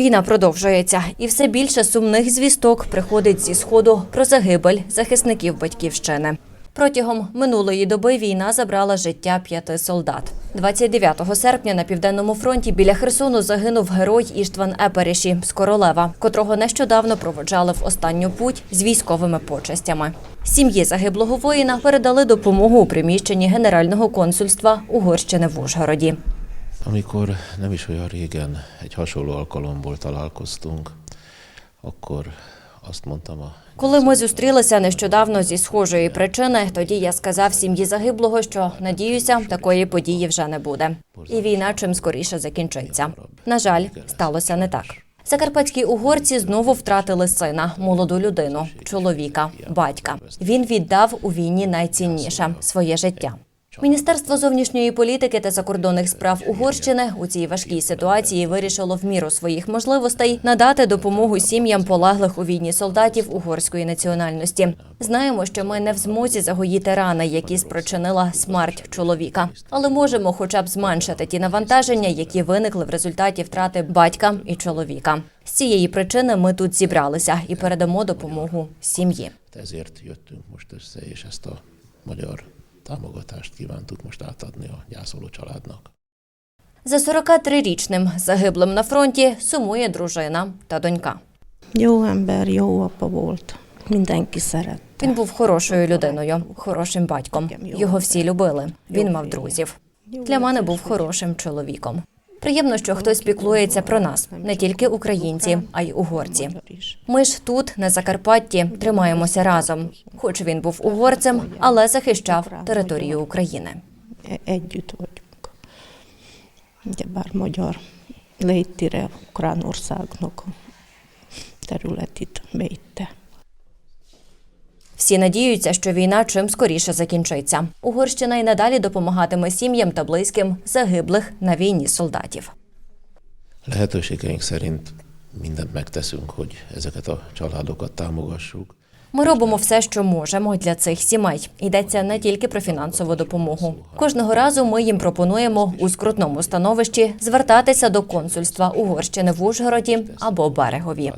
Війна продовжується, і все більше сумних звісток приходить зі сходу про загибель захисників батьківщини. Протягом минулої доби війна забрала життя п'яти солдат. 29 серпня на південному фронті біля Херсону загинув герой Іштван Еперіші з Королева, котрого нещодавно проводжали в останню путь з військовими почестями. Сім'ї загиблого воїна передали допомогу у приміщенні Генерального консульства Угорщини в Ужгороді. Amikor nem is olyan régen egy hasonló alkalomból találkoztunk, akkor azt mondtam a Коли ми зустрілися нещодавно зі схожої причини, тоді я сказав сім'ї загиблого, що надіюся, такої події вже не буде. І війна чим скоріше закінчиться. На жаль, сталося не так. Закарпатські угорці знову втратили сина, молоду людину, чоловіка, батька. Він віддав у війні найцінніше своє життя. Міністерство зовнішньої політики та закордонних справ Угорщини у цій важкій ситуації вирішило в міру своїх можливостей надати допомогу сім'ям полеглих у війні солдатів угорської національності. Знаємо, що ми не в змозі загоїти рани, які спричинила смерть чоловіка, але можемо, хоча б зменшити ті навантаження, які виникли в результаті втрати батька і чоловіка. З цієї причини ми тут зібралися і передамо допомогу сім'ї. ezért jöttünk most össze, és ezt a magyar támogatást kívántuk most átadni a gyászoló családnak. За 43-річним загиблим на фронті сумує дружина та донька. Jó ember, jó apa volt. Mindenki szerette. Він був хорошою людиною, хорошим батьком. Його всі любили. Він мав друзів. Для мене був хорошим чоловіком. Приємно, що хтось піклується про нас, не тільки українці, а й угорці. Ми ж тут, на Закарпатті, тримаємося разом. Хоч він був угорцем, але захищав територію України. Magyar ukrán országnak területét védte. Всі надіються, що війна чим скоріше закінчиться. Угорщина й надалі допомагатиме сім'ям та близьким загиблих на війні солдатів. Lehetőségeink szerint mindent megteszünk, hogy ezeket a családokat támogassuk. Ми робимо все, що можемо для цих сімей. Йдеться не тільки про фінансову допомогу. Кожного разу ми їм пропонуємо у скрутному становищі звертатися до консульства Угорщини в Ужгороді або Берегові.